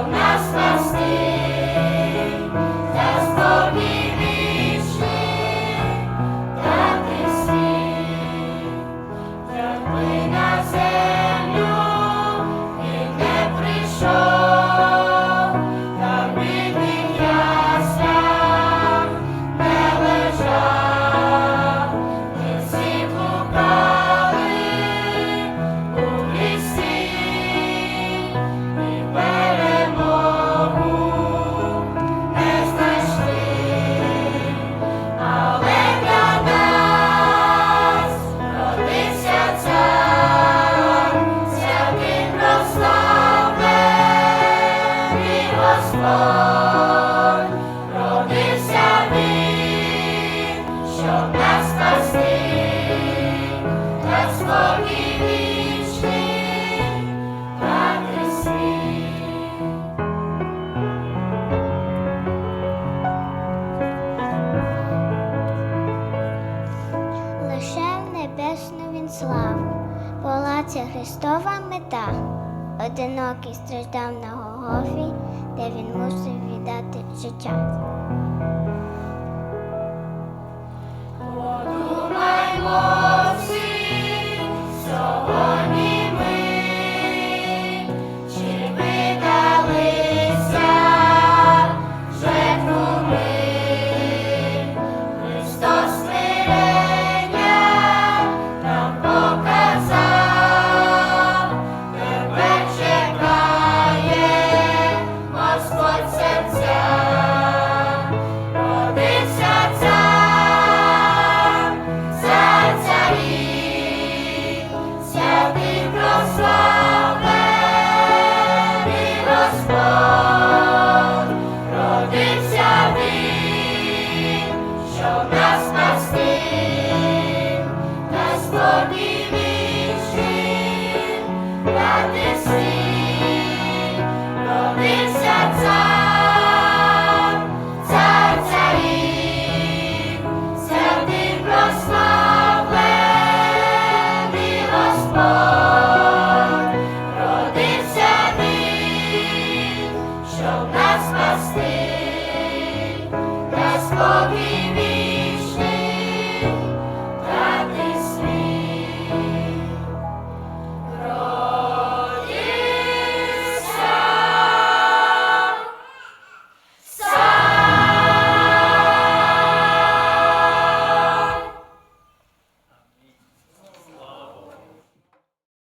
Master. Господь, родився він, щоб нас спасти, на спокій вічний, та. Лише в небесну він славу, палаця Христова мета одинокий страждав на Голгофі, де він мусив віддати життя. Amen.